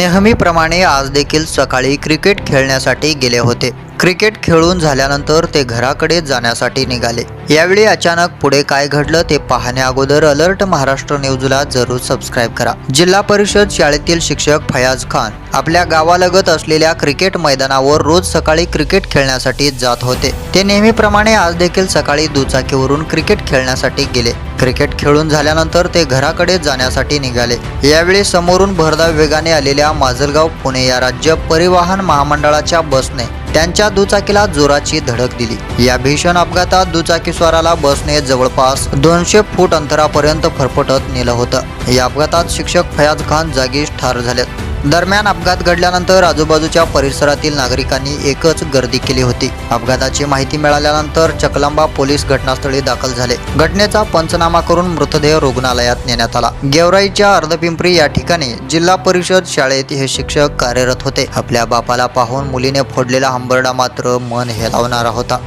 नेहमीप्रमाणे आज देखील सकाळी क्रिकेट खेळण्यासाठी गेले होते. क्रिकेट खेळून झाल्यानंतर ते घराकडे जाण्यासाठी निघाले. यावेळी अचानक पुढे काय घडलं ते पाहण्या अगोदर अलर्ट महाराष्ट्र न्यूजला जरूर सबस्क्राईब करा. जिल्हा परिषद शाळेतील शिक्षक फयाज खान आपल्या गावालगत असलेल्या क्रिकेट मैदानावर रोज सकाळी क्रिकेट खेळण्यासाठी जात होते. ते नेहमीप्रमाणे आज देखील सकाळी दुचाकीवरून क्रिकेट खेळण्यासाठी गेले. क्रिकेट खेळून झाल्यानंतर ते घराकडे जाण्यासाठी निघाले. यावेळी समोरून भरधाव वेगाने आलेल्या माजलगाव पुणे या राज्य परिवहन महामंडळाच्या बसने त्यांच्या दुचाकीला जोराची धडक दिली. या भीषण अपघातात दुचाकीस्वाराला बसने जवळपास दोनशे फूट अंतरापर्यंत फरफटत नेलं होतं. या अपघातात शिक्षक फयाज खान जागीच ठार झालेत दरम्यान अपघात घडल्यानंतर आजूबाजूच्या परिसरातील नागरिकांनी एकच गर्दी केली होती. अपघाताची माहिती मिळाल्यानंतर चकलांबा पोलीस घटनास्थळी दाखल झाले. घटनेचा पंचनामा करून मृतदेह रुग्णालयात नेण्यात आला. गेवराईच्या अर्धपिंपरी या ठिकाणी जिल्हा परिषद शाळेत हे शिक्षक कार्यरत होते. आपल्या बापाला पाहून मुलीने फोडलेला हंबरडा मात्र मन हेलावणारा होता.